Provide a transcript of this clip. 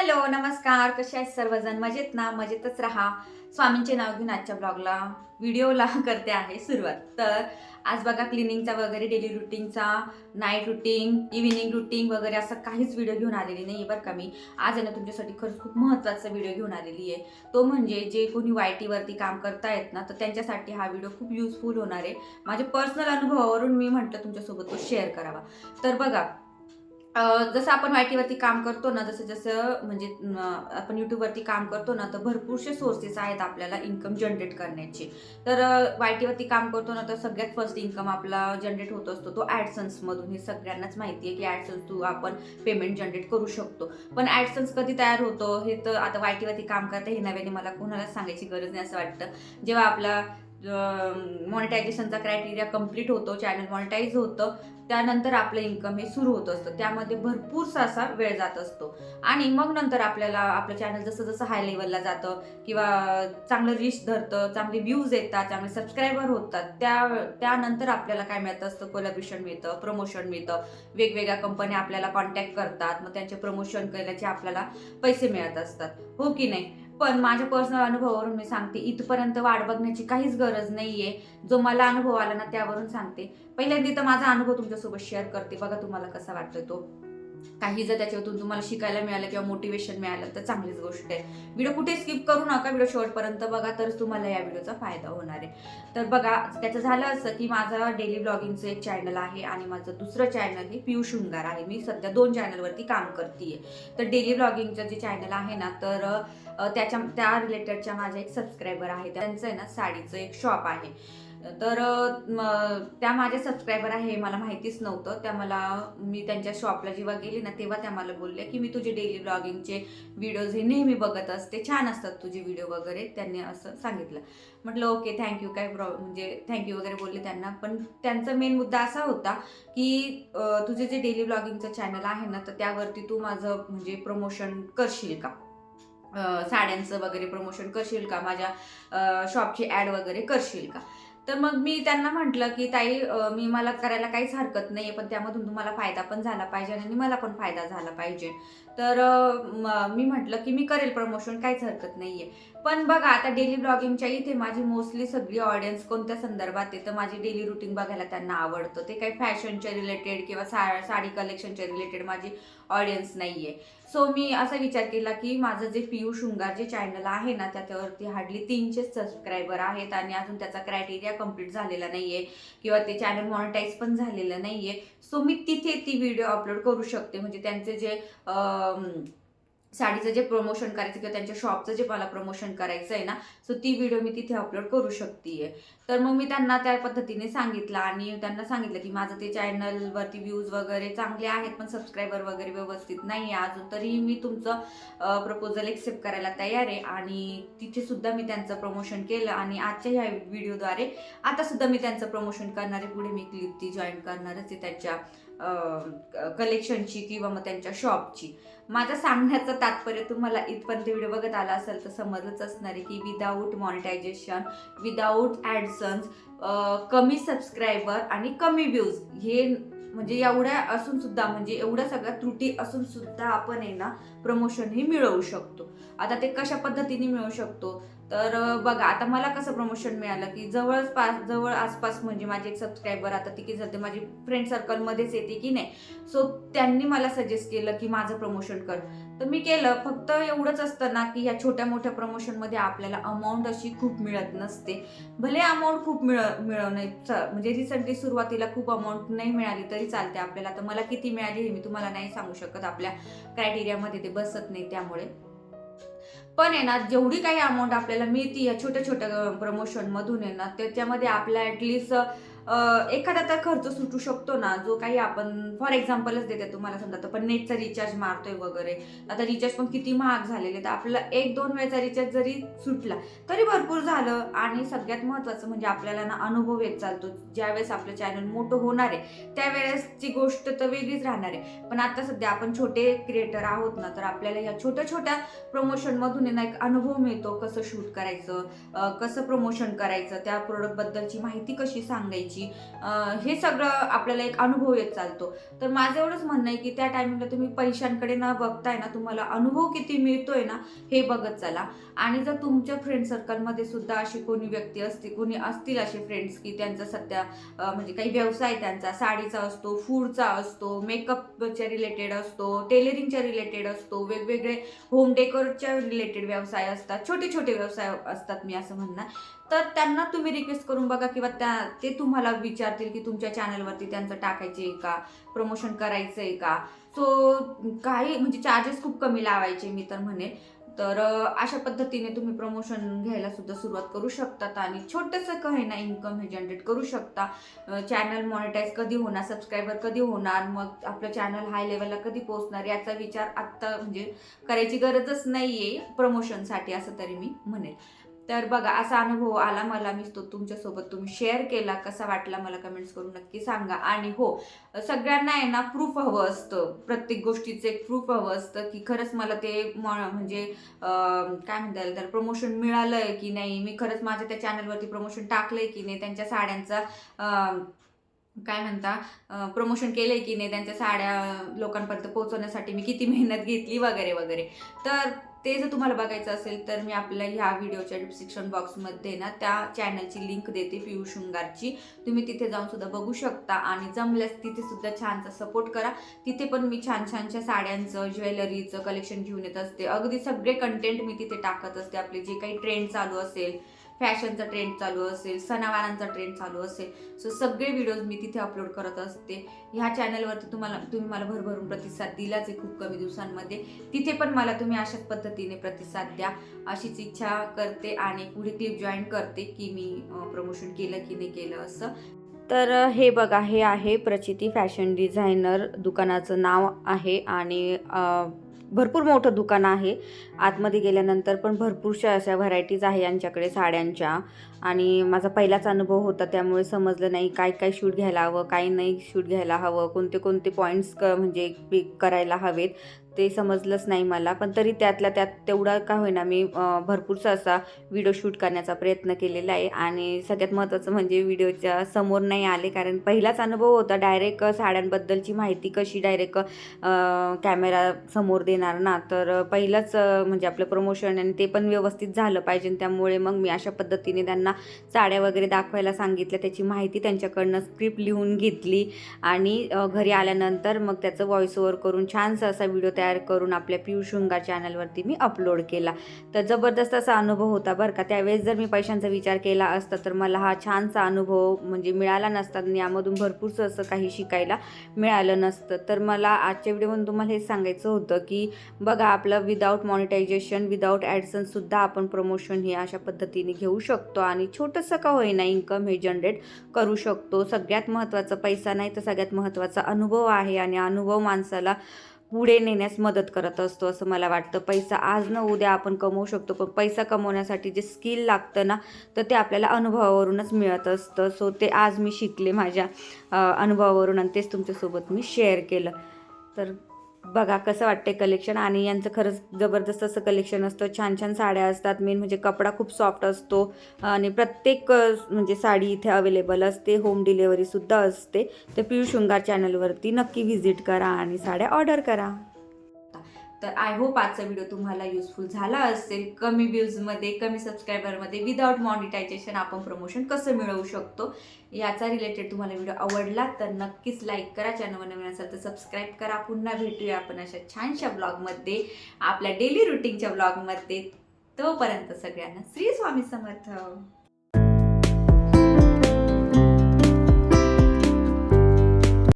Hello नमस्कार. कसे आहेत सर्वजण? मजेत ना? मजेतच राहा. स्वामींचे नाव घेऊन आजच्या ब्लॉगला व्हिडिओला करते आहे सुरुवात. तर आज बघा क्लिनिंगचा वगैरे daily routine night routine evening routine वगैरे असं काहीच व्हिडिओ घेऊन आलेली नाही बरं का मी. आज आहे ना तुमच्यासाठी खरंच खूप महत्त्वाचा व्हिडिओ घेऊन आलेली आहे. तो म्हणजे जे कोणी वाय टीवरती काम करतायत ना तर त्यांच्यासाठी हा व्हिडिओ खूप युजफुल होणार आहे. माझ्या पर्सनल अनुभवावरून मी म्हटलं तुमच्यासोबत तो शेअर करावा. तर बघा जसं आपण वायटीवरती काम करतो ना जसं जसं म्हणजे आपण यूट्यूबवरती काम करतो ना तर भरपूरसे सोर्सेस आहेत आपल्याला इन्कम जनरेट करण्याचे. तर वायटीवरती काम करतो ना तर सगळ्यात फर्स्ट इन्कम आपला जनरेट होत असतो तो ॲडसन्समधून हे सगळ्यांनाच माहिती आहे की ॲडसन्स थ्रू आपण पेमेंट जनरेट करू शकतो. पण ॲडसन्स कधी तयार होतो हे तर आता वायटीवरती काम करता हे नव्याने मला कोणाला सांगायची गरज नाही असं वाटतं. जेव्हा आपला मॉनिटायझेशनचा क्रायटेरिया कंप्लीट होतो चॅनल मॉनिटाईज होतं त्यानंतर आपलं इन्कम हे सुरू होत असतं. त्यामध्ये भरपूरसा असा वेळ जात असतो. आणि मग नंतर आपल्याला आपलं चॅनल जसं जसं हाय लेवलला जातं किंवा चांगलं रिच धरतं चांगले व्ह्यूज येतात चांगले सबस्क्रायबर होतात त्या त्यानंतर आपल्याला काय मिळत असतं? कोलॅब्रेशन मिळतं प्रमोशन मिळतं. वेगवेगळ्या कंपन्या आपल्याला कॉन्टॅक्ट करतात मग त्यांचे प्रमोशन केल्याचे आपल्याला पैसे मिळत असतात. हो की नाही? पण माझ्या पर्सनल अनुभवावरून मी सांगते इथपर्यंत वाट बघण्याची काहीच गरज नाहीये. जो मला अनुभव आला ना त्यावरून सांगते. पहिल्यांदा तर माझा अनुभव तुमच्यासोबत शेअर करते. बघा तुम्हाला कसा वाटतो तो. काही जर त्याच्यातून तुम्हाला शिकायला मिळालं किंवा मोटिवेशन मिळालं तर चांगलीच गोष्ट आहे. व्हिडिओ कुठे स्किप करू नका व्हिडिओ शेवटपर्यंत बघा तरच तुम्हाला या व्हिडिओचा फायदा होणार आहे. तर बघा त्याचं झालं असं की माझा डेली ब्लॉगिंगचं एक चॅनल आहे आणि माझं दुसरं चॅनल हे पियू शृंगार आहे. मी सध्या दोन चॅनलवरती काम करते तर डेली ब्लॉगिंगचं जे चॅनल आहे ना तर त्याच्या त्या रिलेटेडच्या माझ्या एक सबस्क्रायबर आहे त्यांचं आहे ना साडीचं एक शॉप आहे. तर त्या माझ्या सबस्क्रायबर आहे हे मला माहितीच नव्हतं. त्या मला मी त्यांच्या शॉपला जेव्हा गेली ना तेव्हा त्या मला बोलल्या की मी तुझे डेली ब्लॉगिंगचे व्हिडिओज हे नेहमी बघत असते. छान असतात तुझे व्हिडिओ वगैरे. त्यांनी असं सांगितलं. म्हटलं ओके थँक्यू काय प्रॉ म्हणजे थँक्यू वगैरे बोलले त्यांना. पण त्यांचा मेन मुद्दा असा होता की तुझे जे डेली ब्लॉगिंगचं चॅनल आहे ना तर त्यावरती तू माझं म्हणजे प्रमोशन करशील का? साड्यांचं वगैरे प्रमोशन करशील का? माझ्या शॉपची ॲड वगैरे करशील का? तर मग मी त्यांना म्हटलं की ताई मी मला करायला काहीच हरकत नाही पण त्यामधून तुम्हाला फायदा पण झाला पाहिजे आणि मला पण फायदा झाला पाहिजे. तर मी म्हटलं की मी करेल प्रमोशन काहीच हरकत नाही आहे पण बघा आता डेली ब्लॉगिंगच्या इथे माझी मोस्टली सगळी ऑडियन्स कोणत्या संदर्भात आहे तर माझी डेली रुटीन बघायला त्यांना आवडतं. ते काही फॅशनच्या रिलेटेड किंवा सा साडी कलेक्शनच्या रिलेटेड माझी ऑडियन्स नाही आहे सो मी असा विचार केला की माझं जे पियू शृंगार जे चॅनल आहे ना त्याच्यावरती हार्डली तीनशे सबस्क्रायबर आहेत आणि अजून त्याचा क्रायटेरिया कंप्लीट झालेला नाही आहे किंवा ते चॅनल मॉनिटाईज पण झालेलं नाही आहे सो मी तिथे ती व्हिडिओ अपलोड करू शकते. म्हणजे त्यांचे जे साडीचं जे प्रमोशन करायचं किंवा त्यांच्या शॉपचं जे मला प्रमोशन करायचं आहे ना सो ती व्हिडिओ मी तिथे अपलोड करू शकते तर मग मी त्यांना त्या पद्धतीने सांगितलं आणि त्यांना सांगितलं की माझं ते चॅनलवरती व्ह्यूज वगैरे चांगले आहेत पण सबस्क्रायबर वगैरे व्यवस्थित नाही आहे अजून तरी मी तुमचं प्रपोजल एक्सेप्ट करायला तयार आहे आणि तिथे सुद्धा मी त्यांचं प्रमोशन केलं आणि आजच्या ह्या व्हिडिओद्वारे आता सुद्धा मी त्यांचं प्रमोशन करणार आहे पुढे मी क्लिप ती जॉईन करणारच आहे त्याच्या कलेक्शनची किंवा मग त्यांच्या शॉपची माझं सांगण्याचं तात्पर्य तुम्हाला इथपर्यंत व्हिडिओ बघत आला असेल तर समजलंच असणार आहे की विदाऊट मॉनिटायझेशन विदाऊट ॲडसन्स कमी सबस्क्रायबर आणि कमी व्ह्यूज हे म्हणजे एवढ्या असून सुद्धा म्हणजे एवढ्या सगळ्या त्रुटी असून सुद्धा आपण आहे ना प्रमोशन हे मिळवू शकतो. आता ते कशा पद्धतीने मिळवू शकतो? तर बघा आता मला कसं प्रमोशन मिळालं की जवळपास जवळ आसपास म्हणजे माझे एक सबस्क्रायबर आता ती की सध्या माझी फ्रेंड सर्कलमध्येच येते की नाही? सो त्यांनी मला सजेस्ट केलं की माझं प्रमोशन कर. तर मी केलं. फक्त एवढंच असतं ना की ह्या छोट्या मोठ्या प्रमोशनमध्ये आपल्याला अमाऊंट अशी खूप मिळत नसते. भले अमाऊंट खूप मिळ मिळवणे म्हणजे रिसेंटली सुरुवातीला खूप अमाऊंट नाही मिळाली तरी चालते आपल्याला. तर मला किती मिळाली हे मी तुम्हाला नाही सांगू शकत. आपल्या क्रायटेरियामध्ये ते बसत नाही त्यामुळे. पण आहे ना जेवढी काही अमाऊंट आपल्याला मिळते या छोट्या छोट्या प्रमोशनमधून आहे ना त्याच्यामध्ये आपल्या ॲटलिस्ट एखादा तर खर्च सुटू शकतो ना जो काही आपण फॉर एक्झाम्पलच देते तुम्हाला समजा तर पण नेटचा रिचार्ज मारतोय वगैरे. आता रिचार्ज पण किती महाग झालेले तर आपला एक दोन वेळचा रिचार्ज जरी सुटला तरी भरपूर झालं. आणि सगळ्यात महत्त्वाचं म्हणजे आपल्याला ना अनुभव येत चालतो. ज्यावेळेस आपलं चॅनल मोठं होणार आहे त्यावेळेसची गोष्ट तर वेगळीच राहणार आहे. पण आता सध्या आपण छोटे क्रिएटर आहोत ना तर आपल्याला या छोट्या छोट्या प्रमोशनमधून ना एक अनुभव मिळतो कसं शूट करायचं कसं प्रमोशन करायचं त्या प्रोडक्टबद्दलची माहिती कशी सांगायची द्यायची हे सगळं आपल्याला एक अनुभव येत चालतो. तर माझं एवढंच म्हणणं आहे की त्या टायमिंगला तुम्ही पैशांकडे न बघताय ना तुम्हाला अनुभव किती मिळतोय ना हे बघत चला. आणि जर तुमच्या फ्रेंड सर्कलमध्ये सुद्धा अशी कोणी व्यक्ती असते कोणी असतील असे फ्रेंड्स की त्यांचा सध्या म्हणजे काही व्यवसाय त्यांचा साडीचा असतो फूडचा असतो मेकअपच्या रिलेटेड असतो टेलरिंगच्या रिलेटेड असतो वेगवेगळे होम डेकोरच्या रिलेटेड व्यवसाय असतात छोटे छोटे व्यवसाय असतात मी असं म्हणणार. तर त्यांना तुम्ही रिक्वेस्ट करून बघा किंवा त्या ते तुम्हाला विचारतील की तुमच्या चॅनलवरती त्यांचं टाकायचे आहे का? प्रमोशन करायचं आहे का? सो काही म्हणजे चार्जेस खूप कमी लावायचे मी तर म्हणेन तर अशा पद्धतीने तुम्ही प्रमोशन घ्यायला सुद्धा सुरुवात करू शकतात आणि छोटंसं काही ना इन्कम हे जनरेट करू शकता. चॅनल मॉनिटाईज कधी होणार सबस्क्रायबर कधी होणार मग आपलं चॅनल हाय लेवलला कधी पोहोचणार याचा विचार आत्ता म्हणजे करायची गरजच नाही आहे प्रमोशनसाठी असं तरी मी म्हणेन तर बघा असा अनुभव आला मला मी तो तुमच्यासोबत तुम्ही शेअर केला. कसा वाटला मला कमेंट्स करून नक्की सांगा. आणि हो सगळ्यांना आहे ना प्रूफ हवं असतं. प्रत्येक गोष्टीचं एक प्रूफ हवं असतं की खरंच मला ते म- म्हणजे काय म्हणता येईल तर प्रमोशन मिळालं आहे की नाही? मी खरंच माझ्या त्या चॅनलवरती प्रमोशन टाकलं आहे की नाही? त्यांच्या साड्यांचा काय म्हणता प्रमोशन केलंय की नाही? त्यांच्या साड्या लोकांपर्यंत पोहोचवण्यासाठी मी किती मेहनत घेतली? वगैरे वगैरे. तर ते जर तुम्हाला बघायचं असेल तर मी आपल्या ह्या व्हिडिओच्या डिस्क्रिप्शन बॉक्समध्ये ना त्या चॅनलची लिंक देते पियुष शृंगारची. तुम्ही तिथे जाऊन सुद्धा बघू शकता आणि जमल्यास तिथे सुद्धा छानसा सपोर्ट करा. तिथे पण मी छान छानशा साड्यांचं ज्वेलरीचं कलेक्शन घेऊन येत असते. अगदी सगळे कंटेंट मी तिथे टाकत असते. आपले जे काही ट्रेंड चालू असेल फॅशनचा ट्रेंड चालू असेल सणावारांचा ट्रेंड चालू असेल सो सगळे व्हिडिओज मी तिथे अपलोड करत असते. ह्या चॅनलवरती तुम्हाला तुम्ही मला भरभरून प्रतिसाद दिलाच आहे खूप कमी दिवसांमध्ये. तिथे पण मला तुम्ही अशाच पद्धतीने प्रतिसाद द्या. अशीच इच्छा करते आणि पुढे क्लिप जॉईन करते की मी प्रमोशन केलं की नाही केलं असं. तर हे बघा हे आहे प्रचिती फॅशन डिझायनर दुकानाचं नाव आहे आणि भरपूर मोठं दुकान आहे. आतमध्ये गेल्यानंतर पण भरपूरशा अशा व्हरायटीज आहे यांच्याकडे साड्यांच्या. आणि माझा पहिलाच अनुभव होता त्यामुळे समजलं नाही काय काय शूट घ्यायला हवं काय नाही शूट घ्यायला हवं कोणते कोणते पॉईंट्स क म्हणजे पिक करायला हवेत ते समजलंच नाही मला. पण तरी त्यातल्या त्यात तेवढा का होईना मी भरपूरसा असा व्हिडिओ शूट करण्याचा प्रयत्न केलेला आहे. आणि सगळ्यात महत्त्वाचं म्हणजे व्हिडिओच्या समोर नाही आले कारण पहिलाच अनुभव होता डायरेक्ट साड्यांबद्दलची माहिती कशी डायरेक्ट कॅमेरा समोर देणार ना. तर पहिलंच म्हणजे आपलं प्रमोशन आणि ते पण व्यवस्थित झालं पाहिजे त्यामुळे मग मी अशा पद्धतीने त्यांना साड्या वगैरे दाखवायला सांगितल्या त्याची माहिती त्यांच्याकडनं स्क्रिप्ट लिहून घेतली आणि घरी आल्यानंतर मग त्याचं व्हॉइस ओव्हर करून छानसा असा व्हिडिओ तयार करून आपल्या पियुष शृंगार चॅनलवरती मी अपलोड केला. तर जबरदस्त असा अनुभव होता बरं का. त्यावेळेस जर मी पैशांचा विचार केला असता तर मला हा छानसा अनुभव म्हणजे मिळाला नसता आणि यामधून भरपूरसं असं काही शिकायला मिळालं नसतं. तर मला आजच्या व्हिडिओमधून तुम्हाला हेच सांगायचं होतं की बघा आपलं विदाऊट मॉनिटायझेशन विदाऊट ॲडसनसुद्धा आपण प्रमोशन हे अशा पद्धतीने घेऊ शकतो आणि छोटंसं का होईना इन्कम हे जनरेट करू शकतो. सगळ्यात महत्त्वाचा पैसा नाही तर सगळ्यात महत्त्वाचा अनुभव आहे आणि अनुभव माणसाला पुढे नेण्यास मदत करत असतो असं मला वाटतं. पैसा आज न उद्या आपण कमवू शकतो पण पैसा कमवण्यासाठी जे स्किल लागतं ना तर ते आपल्याला अनुभवावरूनच मिळत असतं. सो ते आज मी शिकले माझ्या अनुभवावरून आणि तेच तुमच्यासोबत मी शेअर केलं. तर बघा कसं वाटते कलेक्शन आणि यांचं खरंच जबरदस्त असं कलेक्शन असतं. छान छान साड्या असतात. मेन म्हणजे कपडा खूप सॉफ्ट असतो. आणि प्रत्येक म्हणजे साडी इथे अवेलेबल असते. होम डिलेवरीसुद्धा असते. तर पियुष शृंगार चॅनलवरती नक्की व्हिजिट करा आणि साड्या ऑर्डर करा. तर आय होप आजचा व्हिडिओ तुम्हाला युजफुल झाला असेल. कमी व्ह्यूजमध्ये कमी सबस्क्रायबरमध्ये विदाऊट मॉनिटायझेशन आपण प्रमोशन कसं मिळवू शकतो? याचा रिलेटेड तुम्हाला व्हिडिओ आवडला तर नक्कीच लाईक करा. चॅनल नवीन असेल तर सबस्क्राईब करा. पुन्हा भेटूया आपण अशा छानशा ब्लॉगमध्ये आपल्या डेली रुटीनच्या ब्लॉगमध्ये तोपर्यंत सगळ्यांना श्री स्वामी समर्थ.